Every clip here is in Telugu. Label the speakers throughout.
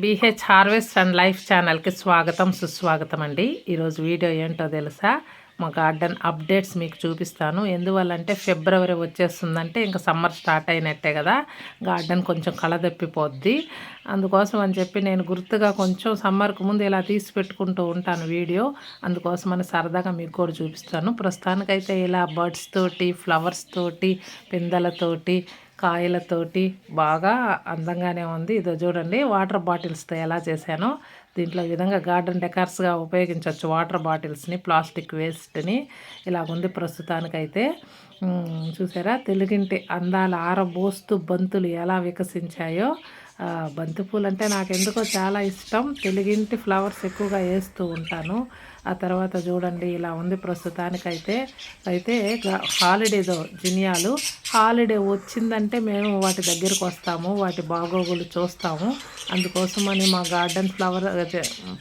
Speaker 1: బీహెచ్ హార్వెస్ట్ అండ్ లైఫ్ ఛానల్కి స్వాగతం సుస్వాగతం అండి ఈరోజు వీడియో ఏంటో తెలుసా? మా గార్డెన్ అప్డేట్స్ మీకు చూపిస్తాను. ఎందువల్లంటే ఫిబ్రవరి వచ్చేస్తుందంటే ఇంకా సమ్మర్ స్టార్ట్ అయినట్టే కదా. గార్డెన్ కొంచెం కళదప్పిపోద్ది అందుకోసం అని చెప్పి నేను గుర్తుగా కొంచెం సమ్మర్కు ముందు ఇలా తీసి పెట్టుకుంటూ ఉంటాను వీడియో. అందుకోసమని సరదాగా మీకు కూడా చూపిస్తాను. ప్రస్తుతానికైతే ఇలా బర్డ్స్ తోటి ఫ్లవర్స్ తోటి పిందెలతోటి కాయలతోటి బాగా అందంగానే ఉంది. ఇదో చూడండి వాటర్ బాటిల్స్తో ఎలా చేశానో. దీంట్లో విధంగా గార్డెన్ డెకార్స్గా ఉపయోగించవచ్చు వాటర్ బాటిల్స్ని ప్లాస్టిక్ వేస్ట్ని ఇలా ఉంది ప్రస్తుతానికైతే. చూసారా? తెలుగింటి అందాల ఆరబోస్తూ బంతులు ఎలా వికసించాయో. బంతిపూలు అంటే నాకు ఎందుకో చాలా ఇష్టం. తెలుగింటి ఫ్లవర్స్ ఎక్కువగా వేస్తూ ఉంటాను. ఆ తర్వాత చూడండి ఇలా ఉంది ప్రస్తుతానికైతే. అయితే హాలిడేదో జినియాలు. హాలిడే వచ్చిందంటే మేము వాటి దగ్గరకు వస్తాము వాటి బాగోగులు చూస్తాము. అందుకోసమని మా గార్డెన్ ఫ్లవర్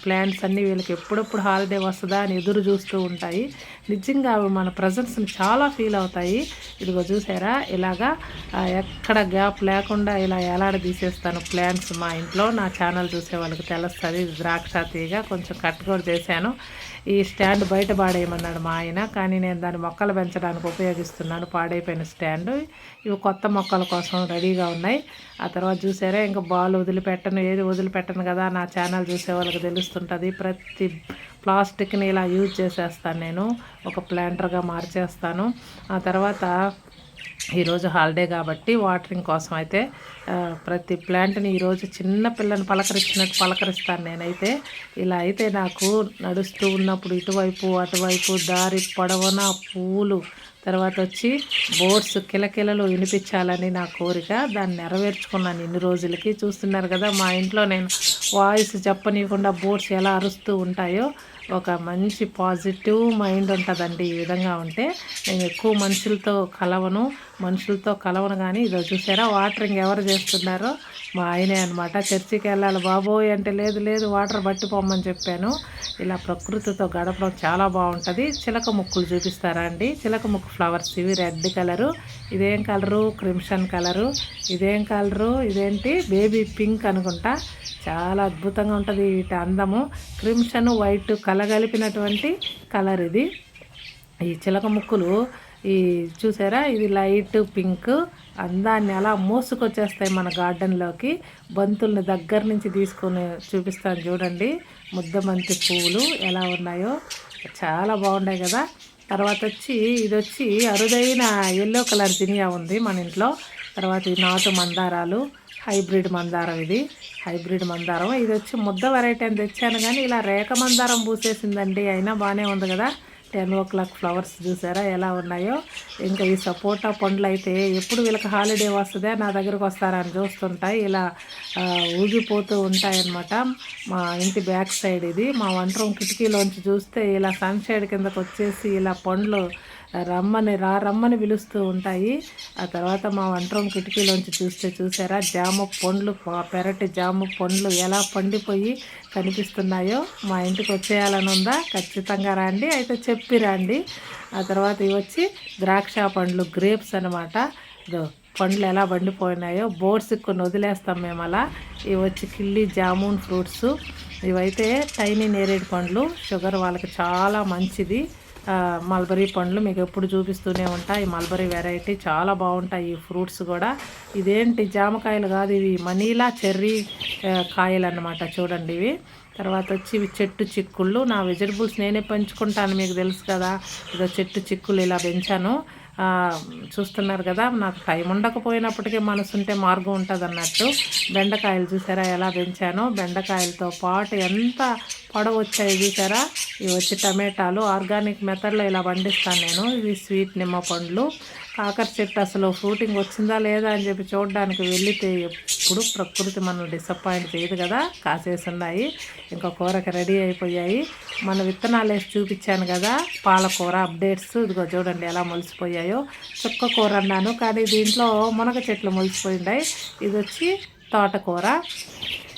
Speaker 1: ప్లాంట్స్ అన్నీ వీళ్ళకి ఎప్పుడప్పుడు హాలిడే వస్తుందా అని ఎదురు చూస్తూ ఉంటాయి. నిజంగా అవి మన ప్రజెన్స్ని చాలా ఫీల్ అవుతాయి. ఇదిగో చూసారా? ఇలాగా ఎక్కడ గ్యాప్ లేకుండా ఇలా ఎలాడ తీసేస్తాను ప్లాంట్స్ మా ఇంట్లో. నా ఛానల్ చూసే వాళ్ళకి తెలుస్తుంది ద్రాక్ష తీగ. కొంచెం కట్ కూడా చేశాను. ఈ స్టాండ్ బయట పాడేయమన్నాడు మా ఆయన. కానీ నేను దాన్ని మొక్కలు పెంచడానికి ఉపయోగిస్తున్నాను. పాడైపోయిన స్టాండ్. ఇవి కొత్త మొక్కల కోసం రెడీగా ఉన్నాయి. ఆ తర్వాత చూసారా ఇంకా బాల్ వదిలిపెట్టను ఏది వదిలిపెట్టను కదా నా ఛానల్ చూసే వాళ్ళకి తెలుస్తుంటుంది. ప్రతి ప్లాస్టిక్ని ఇలా యూజ్ చేసేస్తాను నేను. ఒక ప్లాంటర్గా మార్చేస్తాను. ఆ తర్వాత ఈరోజు హాలిడే కాబట్టి వాటరింగ్ కోసం అయితే ప్రతి ప్లాంట్ని ఈరోజు చిన్న పిల్లని పలకరించినట్టు పలకరిస్తాను నేనైతే. ఇలా అయితే నాకు నడుస్తూ ఉన్నప్పుడు ఇటువైపు అటువైపు దారి పొడవన పూలు తర్వాత వచ్చి బోట్స్ కిలకిలలు వినిపించాలని నా కోరిక. దాన్ని నెరవేర్చుకున్నాను ఇన్ని రోజులకి. చూస్తున్నారు కదా మా ఇంట్లో నేను వాయిస్ చెప్పనీయకుండా బోట్స్ ఎలా అరుస్తూ ఉంటాయో ఒక మంచి పాజిటివ్ మైండ్ ఉంటుందండి ఈ విధంగా ఉంటే. నేను ఎక్కువ మనుషులతో కలవను మనుషులతో కలవను కానీ ఇదో చూసారా వాటరింగ్ ఎవరు చేస్తున్నారో మా ఆయనే అనమాట చర్చికి వెళ్ళాలి బాబోయ్ అంటే లేదు లేదు వాటర్ పట్టిపోమని చెప్పాను. ఇలా ప్రకృతితో గడపడం చాలా బాగుంటుంది. చిలక ముక్కులు చూపిస్తారా అండి? చిలక ముక్కు ఫ్లవర్స్ ఇవి రెడ్ కలరు ఇదేం కలరు? క్రిమ్షన్ కలరు ఇదేం కలరు? ఇదేంటి? బేబీ పింక్ అనుకుంటా. చాలా అద్భుతంగా ఉంటుంది వీటి అందము. క్రిమ్షన్ వైట్ కలగలిపినటువంటి కలర్ ఇది. ఈ చిలక ముక్కులు ఈ చూసారా? ఇది లైట్ పింక్. అందాన్ని అలా మోసుకొచ్చేస్తాయి మన గార్డెన్లోకి. బంతుల్ని దగ్గర నుంచి తీసుకొని చూపిస్తాను చూడండి. ముద్దమంతి పువ్వులు ఎలా ఉన్నాయో. చాలా బాగున్నాయి కదా. తర్వాత వచ్చి ఇది వచ్చి అరుదైన ఎల్లో కలర్ జినియా ఉంది మన ఇంట్లో. తర్వాత ఈ నాటు మందారాలు. హైబ్రిడ్ మందారం ఇది. హైబ్రిడ్ మందారం. ఇది వచ్చి ముద్ద వెరైటీ అని తెచ్చాను కానీ ఇలా రేఖ మందారం పూసేసిందండి. అయినా బాగానే ఉంది కదా. టెన్ ఓ క్లాక్ ఫ్లవర్స్ చూసారా ఎలా ఉన్నాయో? ఇంకా ఈ సపోటా పండ్లు అయితే ఎప్పుడు వీళ్ళకి హాలిడే వస్తుందే నా దగ్గరకు వస్తారని చూస్తుంటాయి ఇలా ఊగిపోతూ ఉంటాయన్నమాట. మా ఇంటి బ్యాక్ సైడ్ ఇది. మా వంట రూమ్ కిటికీలోంచి చూస్తే ఇలా సన్షైడ్ కిందకు వచ్చేసి ఇలా పండ్లు రమ్మని రా రమ్మని పిలుస్తూ ఉంటాయి. ఆ తర్వాత మా వంటరూమ్ కిటికీలోంచి చూస్తే చూసారా? జామ పండ్లు పెరటి జామ పండ్లు ఎలా పండిపోయి కనిపిస్తున్నాయో మా ఇంటికి వచ్చేయాలని ఉందా? ఖచ్చితంగా రండి. అయితే చెప్పి రండి. ఆ తర్వాత ఇవి వచ్చి ద్రాక్ష పండ్లు గ్రేప్స్ అనమాట పండ్లు ఎలా పండిపోయినాయో బోర్డ్స్ కొన్ని వదిలేస్తాం మేము అలా. ఇవి వచ్చి కిల్లి జామున్ ఫ్రూట్స్. ఇవైతే టైనీ నేరేడు పండ్లు. షుగర్ వాళ్ళకి చాలా మంచిది. మల్బరీ పండ్లు మీకు ఎప్పుడు చూపిస్తూనే ఉంటాయి మల్బరీ వెరైటీ చాలా బాగుంటాయి ఈ ఫ్రూట్స్ కూడా. ఇదేంటి జామకాయలు కాదు ఇవి మనీలా చెర్రీ కాయలు అన్నమాట చూడండి ఇవి. తర్వాత వచ్చి ఇవి చెట్టు చిక్కుళ్ళు. నా వెజిటబుల్స్ నేనే పెంచుకుంటాను మీకు తెలుసు కదా. ఇదో చెట్టు చిక్కులు ఇలా పెంచాను. చూస్తున్నారు కదా నాకు టైం ఉండకపోయినప్పటికీ మనసు ఉంటే మార్గం ఉంటుంది అన్నట్టు బెండకాయలు చూసారా ఎలా పెంచానో. బెండకాయలతో పాటు ఎంత పొడవు వచ్చాయి చూసారా? ఇవి వచ్చి టమాటాలు. ఆర్గానిక్ మెథడ్లో ఇలా పండిస్తాను నేను. ఇవి స్వీట్ నిమ్మ పండ్లు. కాకర చెట్టు అసలు ఫ్రూటింగ్ వచ్చిందా లేదా అని చెప్పి చూడడానికి వెళితే ఎప్పుడు ప్రకృతి మనం డిసప్పాయింట్ చేయదు కదా? కాసేసి ఉన్నాయి ఇంకా కూరకి రెడీ అయిపోయాయి. మన విత్తనాలు వేసి చూపించాను కదా? పాలకూర అప్డేట్స్. ఇదిగో చూడండి ఎలా మొలిసిపోయాయో. చుక్క కూర అన్నాను. కానీ దీంట్లో మునగ చెట్లు మొలిసిపోయినాయి ఇది వచ్చి తోటకూర.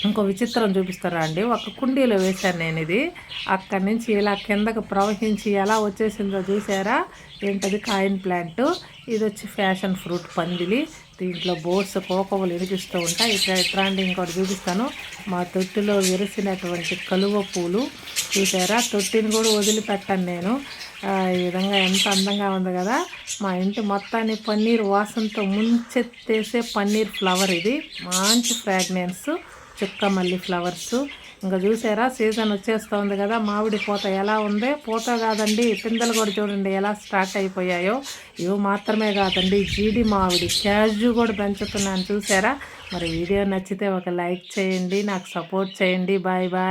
Speaker 1: ఇంకో విచిత్రం చూపిస్తారా అండి? ఒక కుండీలో వేశాను నేను ఇది అక్కడి నుంచి ఇలా కిందకు ప్రవహించి ఎలా వచ్చేసిందో చూసారా ఏంటది? Coin plant. ఇది వచ్చి ఫ్యాషన్ ఫ్రూట్ పందిలి. దీంట్లో బోర్డ్స్ కోకవలు వినిపిస్తూ ఉంటాయి. ఇట్లా ఇట్లాంటి ఇంకోటి చూపిస్తాను. మా తొట్టిలో విరిసినటువంటి కలువ పూలు చూసారా తొట్టిని కూడా వదిలిపెట్టాను నేను. ఈ విధంగా ఎంత అందంగా ఉంది కదా? మా ఇంటి మొత్తాన్ని పన్నీర్ వాసనతో ముంచెత్తేసే పన్నీర్ ఫ్లవర్ ఇది. మంచి ఫ్రాగ్నెన్స్ చుక్క మల్లి ఫ్లవర్స్ ఇంకా చూసారా? సీజన్ వచ్చేస్తుంది కదా మామిడి పూత ఎలా ఉంది? పూత కాదండి పిందెలు కూడా చూడండి ఎలా స్టార్ట్ అయిపోయాయో. ఇవి మాత్రమే కాదండి జీడి మామిడి క్యాజు కూడా పెంచుతున్నాను చూసారా? మరి వీడియో నచ్చితే ఒక లైక్ చేయండి నాకు సపోర్ట్ చేయండి. Bye bye